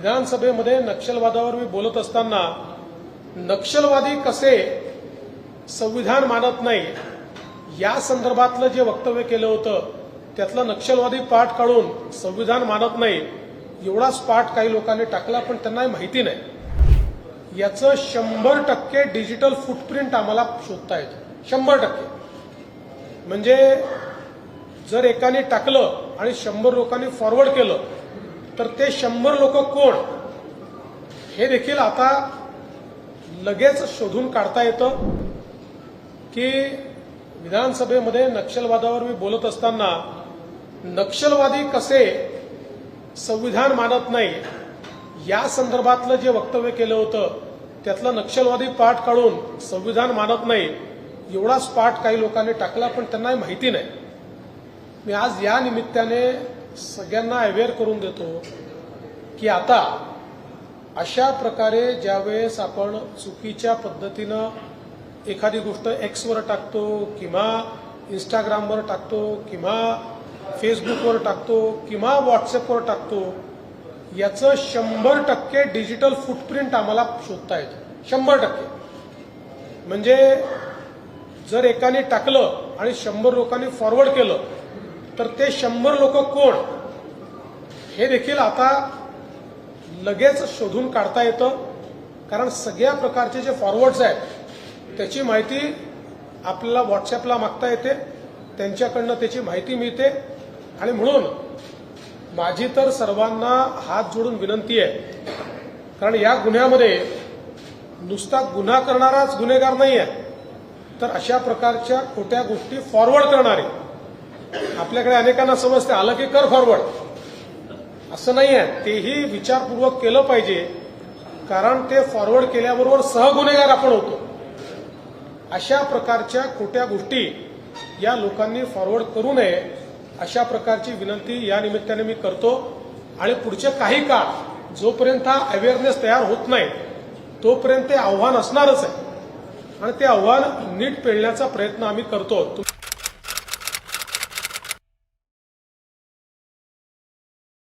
विधानसभेमध्ये नक्षलवादावर मी बोलत असताना नक्षलवादी कसे संविधान मानत नाही या संदर्भातलं जे वक्तव्य केलं होतं त्यातलं नक्षलवादी पाठ काढून संविधान मानत नाही एवढाच पाठ काही लोकांनी टाकला पण त्यांना हे माहिती नाही. याचं शंभर टक्के डिजिटल फुटप्रिंट आम्हाला शोधता येतं. शंभर टक्के. म्हणजे जर एकाने टाकलं आणि शंभर लोकांनी फॉरवर्ड केलं तर ते शंभर लोक कोण? हे देखील आता लगेच शोधून काढता येतं की विधानसभेमध्ये नक्षलवादावर मी बोलत असताना नक्षलवादी कसे संविधान मानत नाही या संदर्भातलं जे वक्तव्य केलं होतं त्यातलं नक्षलवादी पाठ काढून संविधान मानत नाही एवढाच पाठ काही लोकांनी टाकला पण त्यांना माहिती नाही. मी आज या निमित्ताने सगळ्यांना अवेअर करून देतो की आता अशा प्रकारे ज्यावेळेस आपण चुकीच्या पद्धतीनं एखादी गोष्ट एक्सवर टाकतो किंवा इंस्टाग्रामवर टाकतो किंवा फेसबुकवर टाकतो किंवा व्हॉट्सअपवर टाकतो याचं शंभर टक्के डिजिटल फुटप्रिंट आम्हाला शोधता येतं. शंभर टक्के. म्हणजे जर एकाने टाकलं आणि शंभर लोकांनी फॉरवर्ड केलं तर ते शंभर लोक कोण? हे देखील आता लगेच शोधून काढता येतं. कारण सगळ्या प्रकारचे जे फॉरवर्ड्स आहेत त्याची माहिती आपल्याला व्हॉट्सॲपला मागता येते. त्यांच्याकडनं त्याची माहिती मिळते. आणि म्हणून माझी तर सर्वांना हात जोडून विनंती आहे. कारण या गुन्ह्यामध्ये नुसता गुन्हा करणाराच गुन्हेगार नाही आहे तर अशा प्रकारच्या खोट्या गोष्टी फॉरवर्ड करणारे आपल्याकडे अनेकांना समजते आलं की कर फॉरवर्ड असं नाही आहे तेही विचारपूर्वक केलं पाहिजे. कारण ते फॉरवर्ड केल्याबरोबर सहगुन्हेगार आपण होतो. अशा प्रकारच्या खोट्या गोष्टी या लोकांनी फॉरवर्ड करू नये अशा प्रकारची विनंती या निमित्ताने मी करतो. आणि पुढचे काही काळ जोपर्यंत हा अवेअरनेस तयार होत नाही तोपर्यंत ते आव्हान असणारच आहे. आणि ते आव्हान नीट पेळण्याचा प्रयत्न आम्ही करतो.